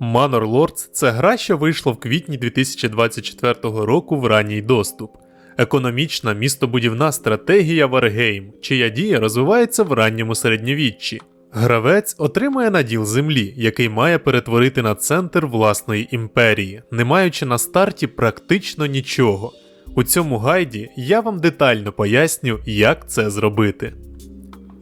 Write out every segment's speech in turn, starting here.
Manor Lords – це гра, що вийшла в квітні 2024 року в ранній доступ. Економічна містобудівна стратегія Wargame, чия дія розвивається в ранньому середньовіччі. Гравець отримує наділ землі, який має перетворити на центр власної імперії, не маючи на старті практично нічого. У цьому гайді я вам детально поясню, як це зробити.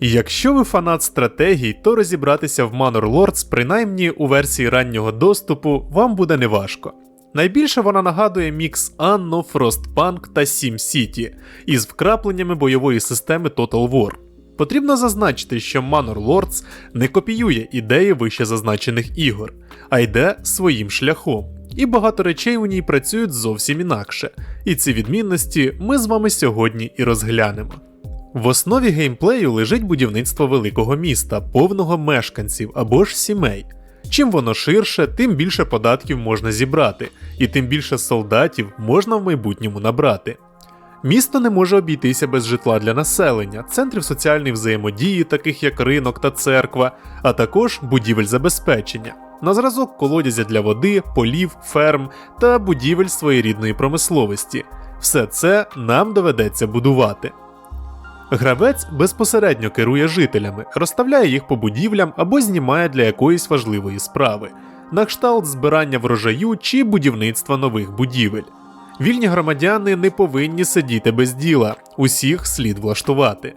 Якщо ви фанат стратегій, то розібратися в Manor Lords, принаймні у версії раннього доступу, вам буде неважко. Найбільше вона нагадує мікс Anno, Frostpunk та SimCity із вкрапленнями бойової системи Total War. Потрібно зазначити, що Manor Lords не копіює ідеї вище зазначених ігор, а йде своїм шляхом. І багато речей у ній працюють зовсім інакше. І ці відмінності ми з вами сьогодні і розглянемо. В основі геймплею лежить будівництво великого міста, повного мешканців або ж сімей. Чим воно ширше, тим більше податків можна зібрати, і тим більше солдатів можна в майбутньому набрати. Місто не може обійтися без житла для населення, центрів соціальної взаємодії, таких як ринок та церква, а також будівель забезпечення, на зразок колодязя для води, полів, ферм та будівель своєрідної промисловості. Все це нам доведеться будувати. Гравець безпосередньо керує жителями, розставляє їх по будівлям або знімає для якоїсь важливої справи, на кшталт збирання врожаю чи будівництва нових будівель. Вільні громадяни не повинні сидіти без діла, усіх слід влаштувати.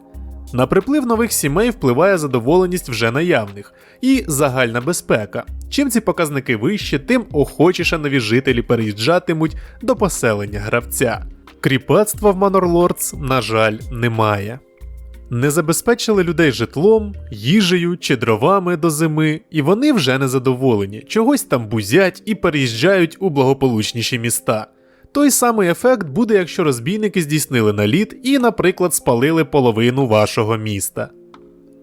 На приплив нових сімей впливає задоволеність вже наявних і загальна безпека. Чим ці показники вищі, тим охочіше нові жителі переїжджатимуть до поселення гравця. Кріпацтва в Lords, на жаль, немає. Не забезпечили людей житлом, їжею чи дровами до зими, і вони вже не задоволені, чогось там бузять і переїжджають у благополучніші міста. Той самий ефект буде, якщо розбійники здійснили наліт і, наприклад, спалили половину вашого міста.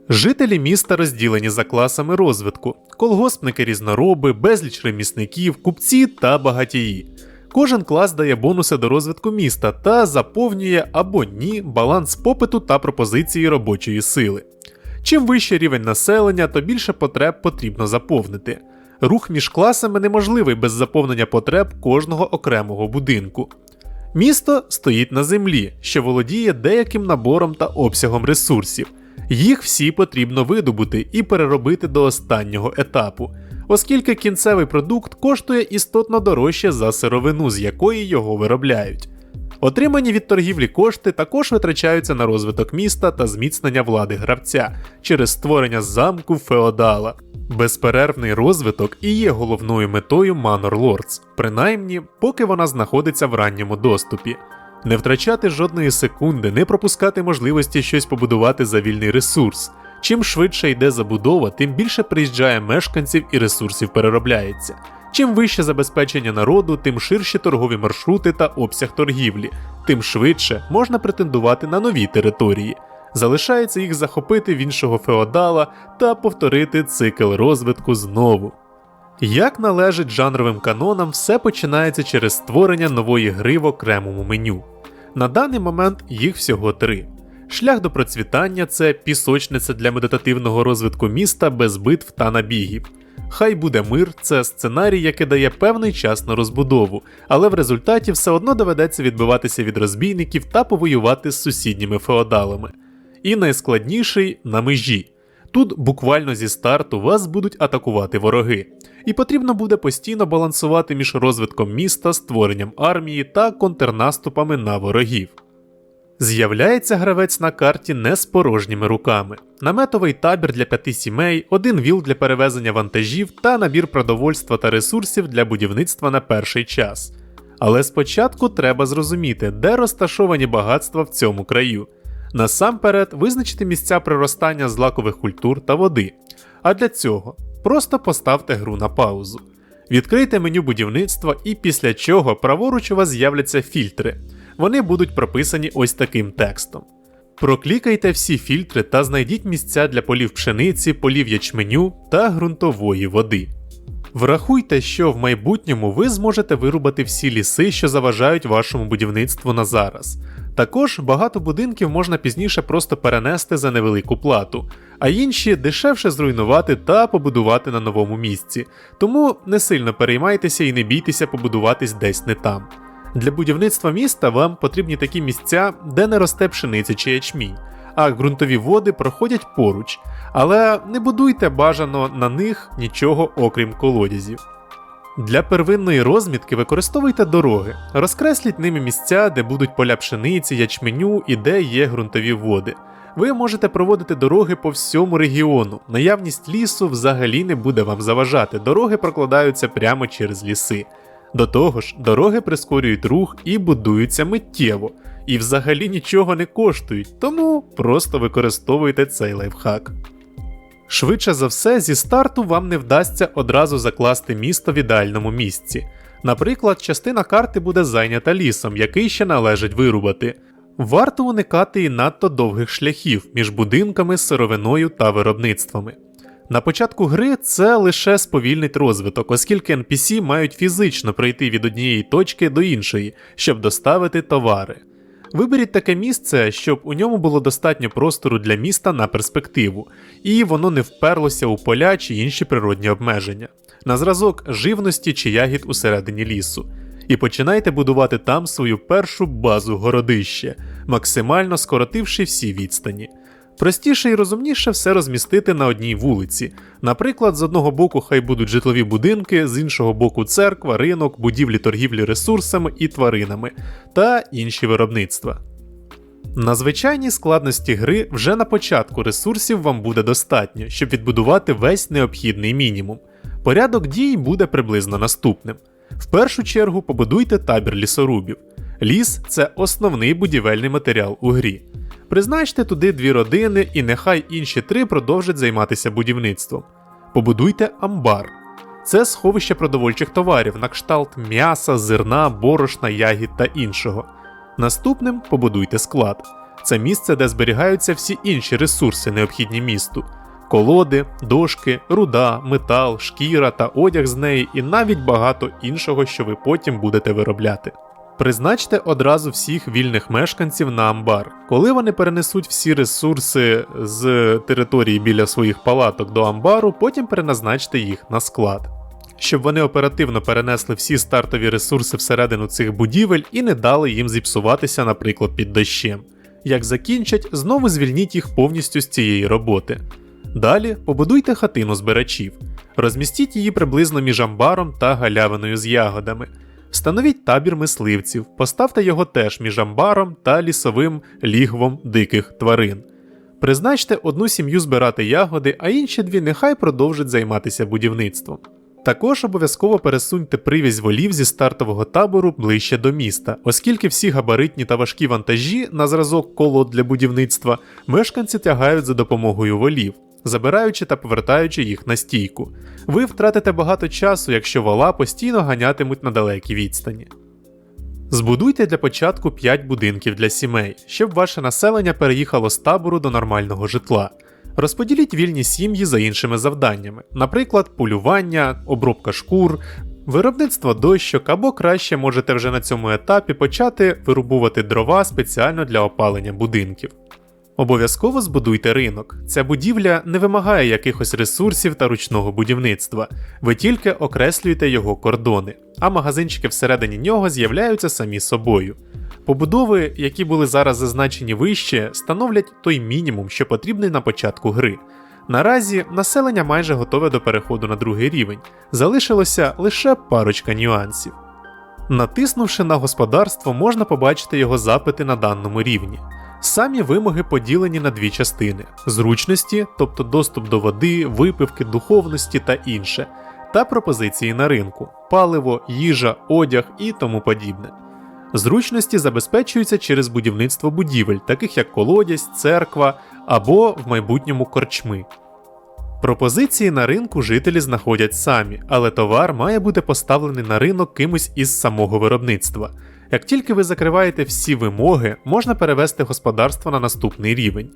Жителі міста розділені за класами розвитку: колгоспники різнороби, безліч ремісників, купці та багатії. Кожен клас дає бонуси до розвитку міста та заповнює або ні баланс попиту та пропозиції робочої сили. Чим вищий рівень населення, то більше потреб потрібно заповнити. Рух між класами неможливий без заповнення потреб кожного окремого будинку. Місто стоїть на землі, що володіє деяким набором та обсягом ресурсів. Їх всі потрібно видобути і переробити до останнього етапу, оскільки кінцевий продукт коштує істотно дорожче за сировину, з якої його виробляють. Отримані від торгівлі кошти також витрачаються на розвиток міста та зміцнення влади гравця через створення замку феодала. Безперервний розвиток і є головною метою Manor Lords, принаймні поки вона знаходиться в ранньому доступі. Не втрачати жодної секунди, не пропускати можливості щось побудувати за вільний ресурс. Чим швидше йде забудова, тим більше приїжджає мешканців і ресурсів переробляється. Чим вище забезпечення народу, тим ширші торгові маршрути та обсяг торгівлі, тим швидше можна претендувати на нові території. Залишається їх захопити в іншого феодала та повторити цикл розвитку знову. Як належить жанровим канонам, все починається через створення нової гри в окремому меню. На даний момент їх всього три. Шлях до процвітання це пісочниця для медитативного розвитку міста без битв та набігів. Хай буде мир це сценарій, який дає певний час на розбудову, але в результаті все одно доведеться відбиватися від розбійників та повоювати з сусідніми феодалами. І найскладніший на межі. Тут буквально зі старту вас будуть атакувати вороги, і потрібно буде постійно балансувати між розвитком міста, створенням армії та контрнаступами на ворогів. З'являється гравець на карті не з порожніми руками. Наметовий табір для п'яти сімей, один віл для перевезення вантажів та набір продовольства та ресурсів для будівництва на перший час. Але спочатку треба зрозуміти, де розташовані багатства в цьому краю. Насамперед визначити місця приростання злакових культур та води. А для цього просто поставте гру на паузу. Відкрийте меню будівництва і після чого праворуч у вас з'являться фільтри. Вони будуть прописані ось таким текстом. Проклікайте всі фільтри та знайдіть місця для полів пшениці, полів ячменю та ґрунтової води. Врахуйте, що в майбутньому ви зможете вирубати всі ліси, що заважають вашому будівництву на зараз. Також багато будинків можна пізніше просто перенести за невелику плату, а інші дешевше зруйнувати та побудувати на новому місці. Тому не сильно переймайтеся і не бійтеся побудуватись десь не там. Для будівництва міста вам потрібні такі місця, де не росте пшениця чи ячмінь, а ґрунтові води проходять поруч, але не будуйте бажано на них нічого окрім колодязів. Для первинної розмітки використовуйте дороги, розкресліть ними місця, де будуть поля пшениці, ячменю і де є ґрунтові води. Ви можете проводити дороги по всьому регіону. Наявність лісу взагалі не буде вам заважати. Дороги прокладаються прямо через ліси. До того ж, дороги прискорюють рух і будуються миттєво, і взагалі нічого не коштують, тому просто використовуйте цей лайфхак. Швидше за все, зі старту вам не вдасться одразу закласти місто в ідеальному місці. Наприклад, частина карти буде зайнята лісом, який ще належить вирубати. Варто уникати і надто довгих шляхів між будинками, сировиною та виробництвами. На початку гри це лише сповільнить розвиток, оскільки NPC мають фізично пройти від однієї точки до іншої, щоб доставити товари. Виберіть таке місце, щоб у ньому було достатньо простору для міста на перспективу, і воно не вперлося у поля чи інші природні обмеження, на зразок живності чи ягід усередині лісу. І починайте будувати там свою першу базу городище, максимально скоротивши всі відстані. Простіше і розумніше все розмістити на одній вулиці. Наприклад, з одного боку хай будуть житлові будинки, з іншого боку церква, ринок, будівлі торгівлі ресурсами і тваринами та інші виробництва. На звичайній складності гри вже на початку ресурсів вам буде достатньо, щоб відбудувати весь необхідний мінімум. Порядок дій буде приблизно наступним. В першу чергу побудуйте табір лісорубів. Ліс це основний будівельний матеріал у грі. Призначте туди дві родини, і нехай інші три продовжать займатися будівництвом. Побудуйте амбар. Це сховище продовольчих товарів на кшталт м'яса, зерна, борошна, ягід та іншого. Наступним побудуйте склад. Це місце, де зберігаються всі інші ресурси, необхідні місту: колоди, дошки, руда, метал, шкіра та одяг з неї, і навіть багато іншого, що ви потім будете виробляти. Призначте одразу всіх вільних мешканців на амбар. Коли вони перенесуть всі ресурси з території біля своїх палаток до амбару, потім переназначте їх на склад. Щоб вони оперативно перенесли всі стартові ресурси всередину цих будівель і не дали їм зіпсуватися, наприклад, під дощем. Як закінчать, знову звільніть їх повністю з цієї роботи. Далі побудуйте хатину збирачів, розмістіть її приблизно між амбаром та галявиною з ягодами. Встановіть табір мисливців, поставте його теж між амбаром та лісовим лігвом диких тварин. Призначте одну сім'ю збирати ягоди, а інші дві нехай продовжать займатися будівництвом. Також обов'язково пересуньте привізь волів зі стартового табору ближче до міста, оскільки всі габаритні та важкі вантажі на зразок колод для будівництва мешканці тягають за допомогою волів, забираючи та повертаючи їх на стійку. Ви втратите багато часу, якщо вола постійно ганятимуть на далекій відстані. Збудуйте для початку 5 будинків для сімей, щоб ваше населення переїхало з табору до нормального житла. Розподіліть вільні сім'ї за іншими завданнями, наприклад, полювання, обробка шкур, виробництво дощок або краще можете вже на цьому етапі почати вирубувати дрова спеціально для опалення будинків. Обов'язково збудуйте ринок. Ця будівля не вимагає якихось ресурсів та ручного будівництва, ви тільки окреслюєте його кордони, а магазинчики всередині нього з'являються самі собою. Побудови, які були зараз зазначені вище, становлять той мінімум, що потрібний на початку гри. Наразі населення майже готове до переходу на другий рівень, залишилося лише парочка нюансів. Натиснувши на господарство, можна побачити його запити на даному рівні. Самі вимоги поділені на дві частини: зручності, тобто доступ до води, випивки, духовності та інше, та пропозиції на ринку, паливо, їжа, одяг і тому подібне. Зручності забезпечуються через будівництво будівель, таких як колодязь, церква або в майбутньому корчми. Пропозиції на ринку жителі знаходять самі, але товар має бути поставлений на ринок кимось із самого виробництва. Як тільки ви закриваєте всі вимоги, можна перевести господарство на наступний рівень.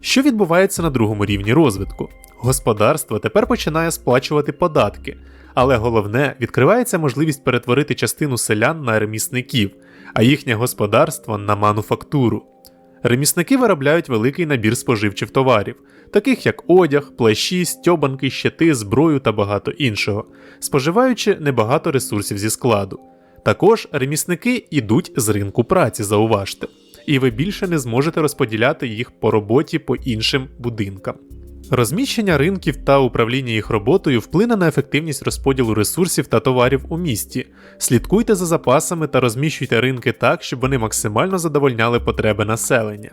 Що відбувається на другому рівні розвитку? Господарство тепер починає сплачувати податки, але головне відкривається можливість перетворити частину селян на ремісників, а їхнє господарство на мануфактуру. Ремісники виробляють великий набір споживчих товарів, таких як одяг, плащі, стьобанки, щити, зброю та багато іншого, споживаючи небагато ресурсів зі складу. Також ремісники йдуть з ринку праці, зауважте, і ви більше не зможете розподіляти їх по роботі по іншим будинкам. Розміщення ринків та управління їх роботою вплине на ефективність розподілу ресурсів та товарів у місті. Слідкуйте за запасами та розміщуйте ринки так, щоб вони максимально задовольняли потреби населення.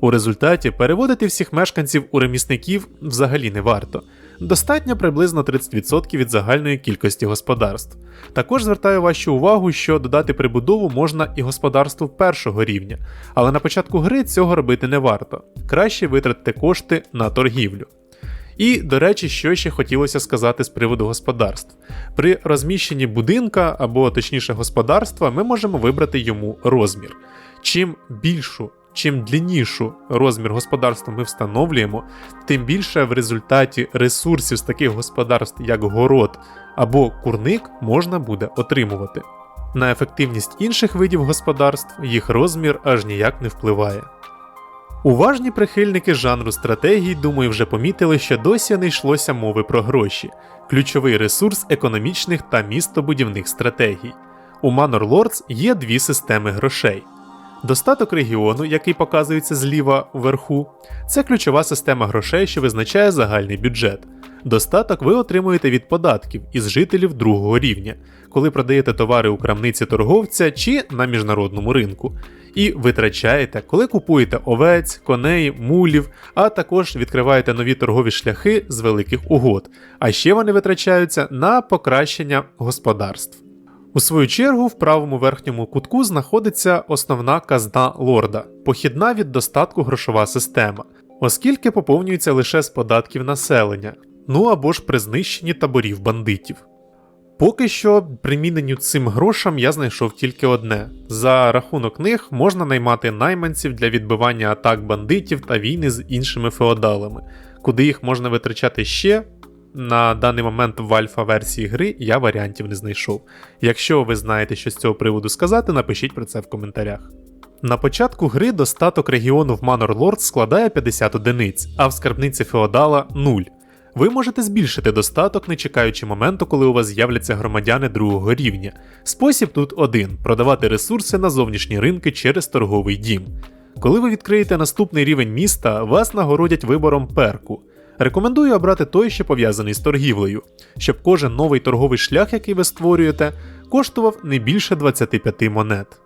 У результаті переводити всіх мешканців у ремісників взагалі не варто. Достатньо приблизно 30% від загальної кількості господарств. Також звертаю вашу увагу, що додати прибудову можна і господарству першого рівня, але на початку гри цього робити не варто. Краще витратити кошти на торгівлю. І, до речі, що ще хотілося сказати з приводу господарств. При розміщенні будинка або точніше господарства ми можемо вибрати йому розмір. Чим більшу чим дліннішу розмір господарства ми встановлюємо, тим більше в результаті ресурсів з таких господарств, як город або курник, можна буде отримувати. На ефективність інших видів господарств їх розмір аж ніяк не впливає. Уважні прихильники жанру стратегій, думаю, вже помітили, що досі не йшлося мови про гроші, ключовий ресурс економічних та містобудівних стратегій. У Manor Lords є дві системи грошей. Достаток регіону, який показується зліва вверху, це ключова система грошей, що визначає загальний бюджет. Достаток ви отримуєте від податків із жителів другого рівня, коли продаєте товари у крамниці торговця чи на міжнародному ринку. І витрачаєте, коли купуєте овець, коней, мулів, а також відкриваєте нові торгові шляхи з великих угод. А ще вони витрачаються на покращення господарств. У свою чергу, в правому верхньому кутку знаходиться основна казна лорда, похідна від достатку грошова система, оскільки поповнюється лише з податків населення, ну або ж при знищенні таборів бандитів. Поки що приміненню цим грошам я знайшов тільки одне: за рахунок них можна наймати найманців для відбивання атак бандитів та війни з іншими феодалами, куди їх можна витрачати ще, на даний момент в альфа-версії гри я варіантів не знайшов. Якщо ви знаєте, що з цього приводу сказати, напишіть про це в коментарях. На початку гри достаток регіону в Manor Lords складає 50 одиниць, а в скарбниці Феодала 0. Ви можете збільшити достаток, не чекаючи моменту, коли у вас з'являться громадяни другого рівня. Спосіб тут один: продавати ресурси на зовнішні ринки через торговий дім. Коли ви відкриєте наступний рівень міста, вас нагородять вибором перку. Рекомендую обрати той, що пов'язаний з торгівлею, щоб кожен новий торговий шлях, який ви створюєте, коштував не більше 25 монет.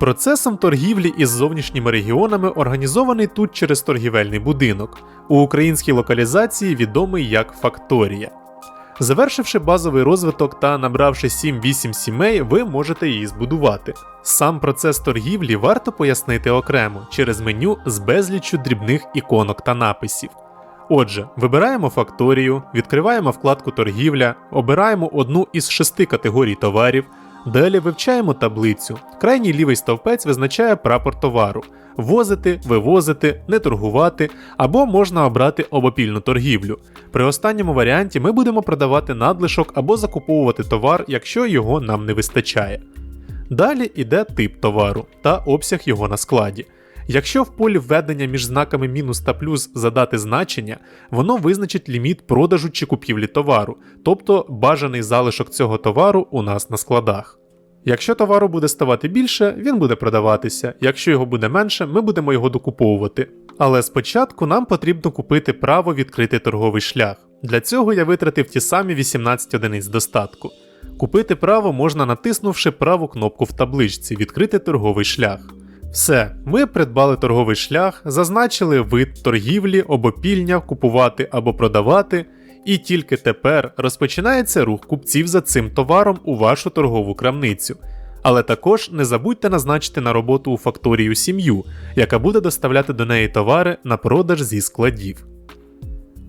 Процесом торгівлі із зовнішніми регіонами організований тут через торгівельний будинок, у українській локалізації відомий як Факторія. Завершивши базовий розвиток та набравши 7-8 сімей, ви можете її збудувати. Сам процес торгівлі варто пояснити окремо через меню з безліччю дрібних іконок та написів. Отже, вибираємо факторію, відкриваємо вкладку торгівля, обираємо одну із шести категорій товарів, далі вивчаємо таблицю. Крайній лівий стовпець визначає прапор товару, возити, вивозити, не торгувати або можна обрати обопільну торгівлю. При останньому варіанті ми будемо продавати надлишок або закуповувати товар, якщо його нам не вистачає. Далі йде тип товару та обсяг його на складі. Якщо в полі введення між знаками мінус та плюс задати значення, воно визначить ліміт продажу чи купівлі товару, тобто бажаний залишок цього товару у нас на складах. Якщо товару буде ставати більше, він буде продаватися, якщо його буде менше, ми будемо його докуповувати. Але спочатку нам потрібно купити право відкрити торговий шлях. Для цього я витратив ті самі 18 одиниць достатку. Купити право можна натиснувши праву кнопку в табличці Відкрити торговий шлях. Все, ми придбали торговий шлях, зазначили вид торгівлі, обопільня, купувати або продавати, і тільки тепер розпочинається рух купців за цим товаром у вашу торгову крамницю. Але також не забудьте назначити на роботу у факторію сім'ю, яка буде доставляти до неї товари на продаж зі складів.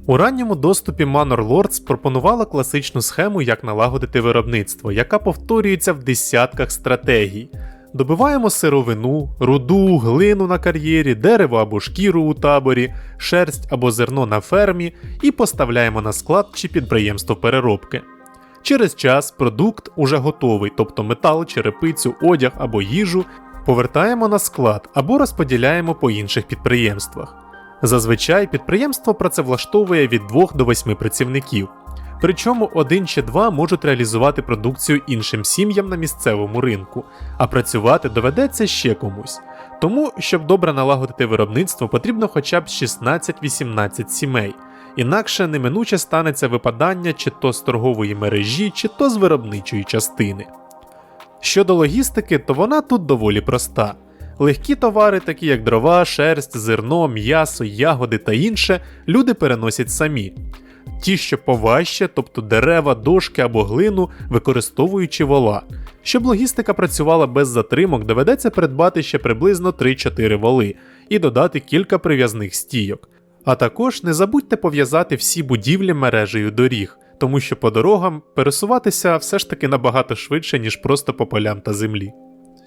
У ранньому доступі Manor Lords пропонувала класичну схему, як налагодити виробництво, яка повторюється в десятках стратегій. Добиваємо сировину, руду, глину на кар'єрі, дерево або шкіру у таборі, шерсть або зерно на фермі і поставляємо на склад чи підприємство переробки. Через час продукт уже готовий, тобто метал, черепицю, одяг або їжу, повертаємо на склад або розподіляємо по інших підприємствах. Зазвичай підприємство працевлаштовує від 2 до 8 працівників. Причому один чи два можуть реалізувати продукцію іншим сім'ям на місцевому ринку, а працювати доведеться ще комусь. Тому, щоб добре налагодити виробництво, потрібно хоча б 16-18 сімей, інакше неминуче станеться випадання чи то з торгової мережі, чи то з виробничої частини. Щодо логістики, то вона тут доволі проста. Легкі товари, такі як дрова, шерсть, зерно, м'ясо, ягоди та інше, люди переносять самі. Ті, що поважче, тобто дерева, дошки або глину, використовуючи вола. Щоб логістика працювала без затримок, доведеться придбати ще приблизно 3-4 воли і додати кілька прив'язних стійок. А також не забудьте пов'язати всі будівлі мережею доріг, тому що по дорогам пересуватися все ж таки набагато швидше, ніж просто по полям та землі.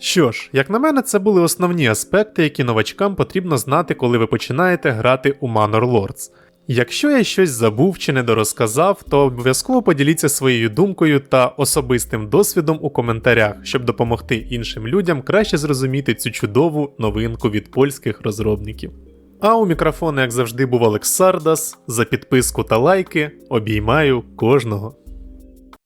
Що ж, як на мене, це були основні аспекти, які новачкам потрібно знати, коли ви починаєте грати у Manor Lords. Якщо я щось забув чи недорозказав, то обов'язково поділіться своєю думкою та особистим досвідом у коментарях, щоб допомогти іншим людям краще зрозуміти цю чудову новинку від польських розробників. А у мікрофону, як завжди, був Олексардас. За підписку та лайки обіймаю кожного.